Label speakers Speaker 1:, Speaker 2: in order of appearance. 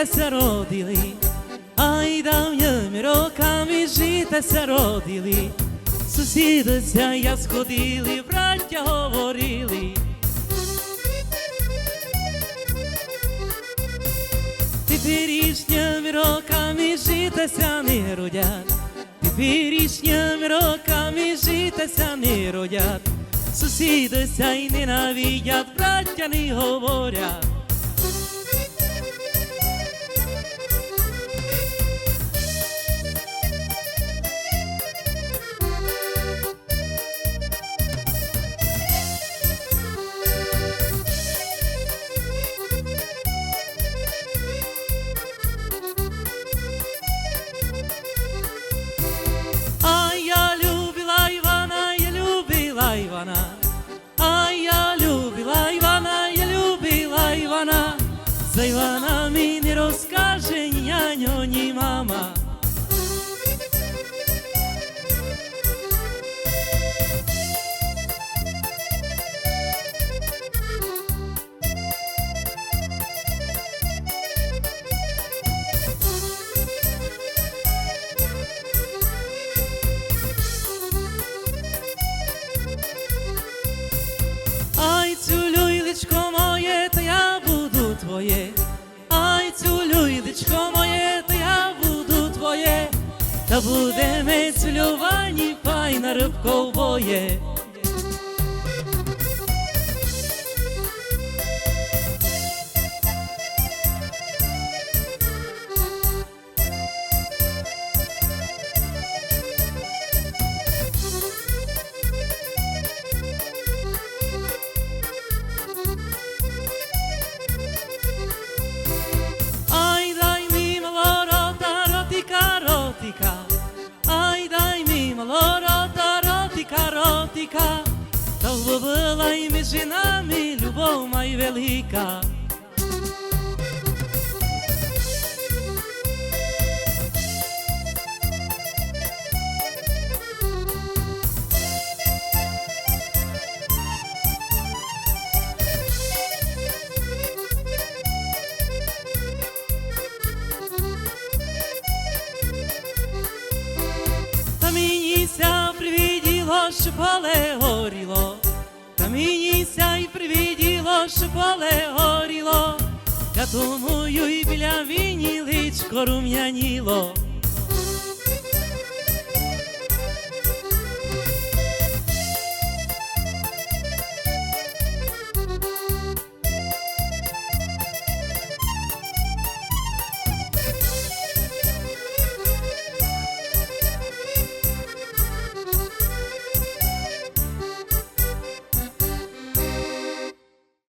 Speaker 1: житеся родили, ай давніми роками житеся родили, сусідися я сходили, браття говорили. Теперішніми роками житеся не родять, теперішніми роками житеся не родять, сусідися й ненавидять, браття не говорять. За нам і не розкаже няньо, ні мама. Буде ми на файна rotika. Та влюбила і між нами любов май велика. Що поле горіло, та мені ся й привіділо, що горіло, я думаю, і біля віні личко рум'яніло.